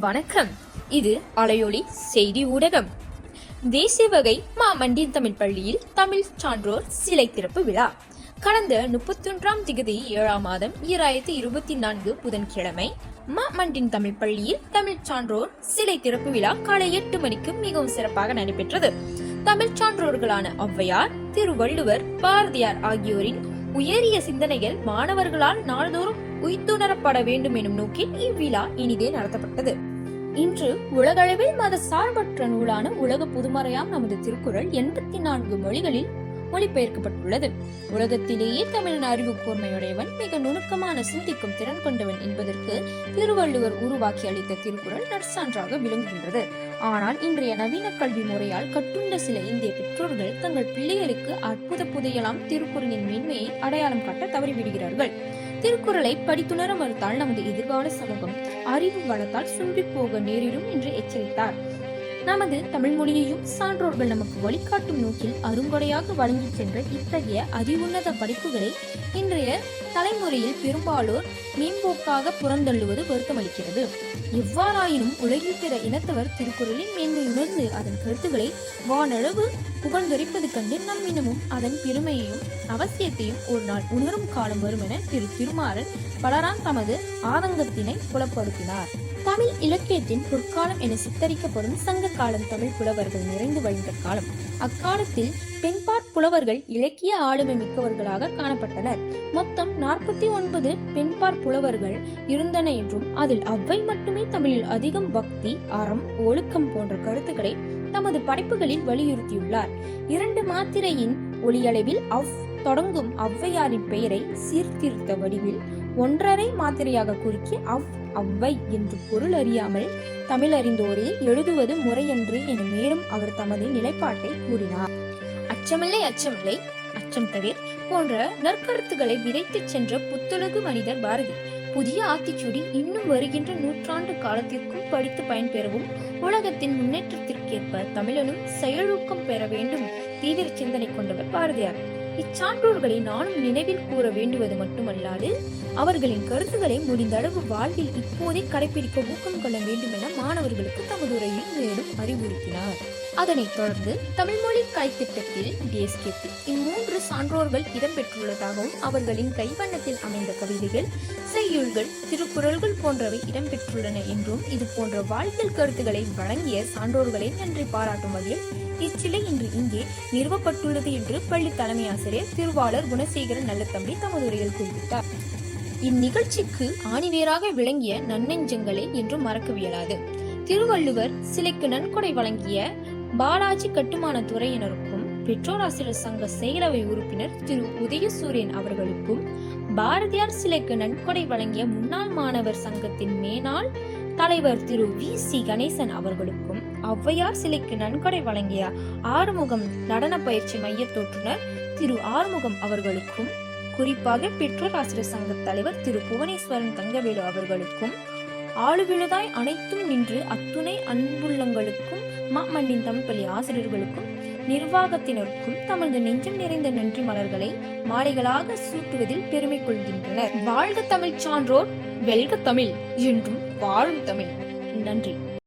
வணக்கம். இது அலையொலி செய்தி ஊடகம். தேசிய வகை மாமண்டின் தமிழ் பள்ளியில் தமிழ் சான்றோர் சிலை திறப்பு விழா. கடந்த முப்பத்தொன்றாம் திகதி ஏழாம் மாதம் ஈராயிரத்தி இருபத்தி நான்கு புதன்கிழமை மாமண்டின் தமிழ் பள்ளியில் தமிழ் சான்றோர் சிலை திறப்பு விழா காலை எட்டு மணிக்கு மிகவும் சிறப்பாக நடைபெற்றது. தமிழ் சான்றோர்களான ஔவையார் திருவள்ளுவர் பாரதியார் ஆகியோரின் உயரிய சிந்தனைகள் மாணவர்களால் நாள்தோறும் உய்த்துணரப்பட வேண்டும் எனும் நோக்கில் இவ்விழா இனிதே நடத்தப்பட்டது. இன்று உலகளவில் மத சார்பற்ற நூலான உலக புதுமறையாம் நமது திருக்குறள் எண்பத்தி நான்கு மொழிகளில் மொழிபெயர்க்கப்பட்டுள்ளது. உலகத்திலேயே தமிழின் அறிவு கூர்மையுடையவன் மிக நுணுக்கமான சிந்திக்கும் திறன் கொண்டவன் என்பதற்கு திருவள்ளுவர் உருவாக்கி அளித்த திருக்குறள் நற்சான்றாக விளங்குகின்றது. ஆனால் இன்றைய நவீன கல்வி முறையால் கட்டுண்ட சில இந்திய பெற்றோர்கள் தங்கள் பிள்ளைகளுக்கு அற்புத புதையலாம் திருக்குறளின் மேன்மையை அடையாளம் காட்ட தவறிவிடுகிறார்கள். திருக்குறளை படித்துணர மறுத்தால் நமது எதிர்கால சமூகம். அறிவு வளத்தால் சுண்டி போக நேரிடும் என்று எச்சரித்தார். நமது தமிழ் மொழியையும் சான்றோர்கள் நமக்கு வழிகாட்டும் நோக்கில் அருங்கொடையாக வழங்கிச் சென்ற இத்தகைய அறிவுன்னத படிப்புகளை இன்றைய தலைமுறையில் பெரும்பாலோர் மேம்போக்காக புறந்தள்ளுவது வருத்தமளிக்கிறது. எவ்வாறாயினும் உலகில் பிற இனத்தவர் திருக்குறளின் மேன்மை உணர்ந்து அதன் கருத்துக்களை வானளவு புகழ்ந்துரைப்பது கண்டு நம் இனமும் அதன் பெருமையையும் அவசியத்தையும் ஒரு நாள் உணரும் காலம் வரும் என திரு திருமாறன் பலரான் தமது ஆதங்கத்தினை புலப்படுத்தினார். தமிழ் இலக்கியத்தின் பொற்காலம் என சித்தரிக்கப்படும் சங்க காலம் தமிழ் புலவர்கள் நிறைந்து வழிந்த காலம். அக்காலத்தில் பெண்பாற் புலவர்கள் இலக்கிய ஆளுமை மிக்கவர்களாக காணப்பட்டனர். மொத்தம் நாற்பத்தி ஒன்பது பெண்பாற் புலவர்கள் இருந்தன என்றும் அதில் அவ்வை மட்டுமே தமிழில் அதிகம் பக்தி அறம் ஒழுக்கம் போன்ற கருத்துக்களை தமது படைப்புகளில் வலியுறுத்தியுள்ளார். இரண்டு மாத்திரையின் ஒளியளவில் அவ் தொடங்கும் ஔவையாரின் பெயரை சீர்திருத்த வடிவில் ஒன்றரை மாத்திரையாக குறுக்கி அவ் அவ்வை என்று பொருள் அறியாமல் தமிழ் அறிந்தோரே எழுதுவது முறையன்று என மேலும் அவர் தமது நிலைப்பாட்டை கூறினார். அச்சமில்லை அச்சமில்லை அச்சம் தவிர போன்ற நற்கருத்துக்களை விதைத்துச் சென்ற புத்துலகு மனிதர் பாரதி புதிய ஆத்திச்சூடி இன்னும் வருகின்ற நூற்றாண்டு காலத்திற்கும் படித்து பயன்பெறவும் உலகத்தின் முன்னேற்றத்திற்கேற்ப தமிழனும் செயலூக்கம் பெற வேண்டும் தீவிர சிந்தனை கொண்டவர் பாரதியார். இச்சான்றோர்களை நானும் நினைவில் கூற வேண்டுவது மட்டுமல்லாது அவர்களின் கருத்துக்களை முடிந்தளவு வாழ்வில் இப்போதே கடைபிடிக்க ஊக்கம் கொள்ள வேண்டும் என மாணவர்களுக்கு தமது உரையில் மேலும் அறிவுறுத்தினார். அதனைத் தொடர்ந்து தமிழ்மொழி கலைத்திட்டத்தில் டிஎஸ்கேத்தில் இம்மூன்று சான்றோர்கள் இடம்பெற்றுள்ளதாகவும் அவர்களின் கைவண்ணத்தில் அமைந்த கவிதைகள் செய்யுள்கள் திருக்குறள்கள் போன்றவை இடம்பெற்றுள்ளன என்றும் இது போன்ற வாழ்வியல் கருத்துக்களை வழங்கிய சான்றோர்களை நன்றி பாராட்டும் வகையில் இச்சிலை இன்று இங்கே நிறுவப்பட்டுள்ளது என்று பள்ளி தலைமை ஆசிரியர் திருவாளர் குணசேகரன் நல்லத்தம்பி தமது உரையில் குறிப்பிட்டார். இந்நிகழ்ச்சிக்கு ஆணிவேராக விளங்கிய நன்னெஞ்சங்களே என்றும் மறக்கவியலாது. திருவள்ளுவர் சிலைக்கு நன்கொடை வழங்கிய பாலாஜி கட்டுமான துறையினருக்கும் பெற்றோர் ஆசிரியர் சங்க செயலவை உறுப்பினர் திரு. உதயசூரியன் அவர்களுக்கும் பாரதியார் சிலைக்கு நன்கொடை வழங்கிய முன்னாள் மாணவர் சங்கத்தின் மேனாள் தலைவர் திரு. வி. சி. கணேசன் அவர்களுக்கும் ஔவையார் சிலைக்கு நன்கொடை வழங்கிய ஆறுமுகம் நடன பயிற்சி மையத்தோற்றுனர் திரு. ஆறுமுகம் அவர்களுக்கும் குறிப்பாக பெற்றோர் ஆசிரியர் சங்க தலைவர் திரு. புவனேஸ்வரன் தங்கவேலு அவர்களுக்கும் ஆளுவிழுதாய் அனைத்தும் நின்று அத்துணை அன்புள்ளங்களுக்கும் மாமண்டின் தமிழ்ப்பள்ளி ஆசிரியர்களுக்கும் நிர்வாகத்தினருக்கும் தமது நெஞ்சம் நிறைந்த நன்றி மலர்களை மாலைகளாக சூட்டுவதில் பெருமை கொள்கின்றனர். வாழ்க தமிழ் சான்றோர் வெல்க தமிழ் என்றும் வாழும் தமிழ். நன்றி.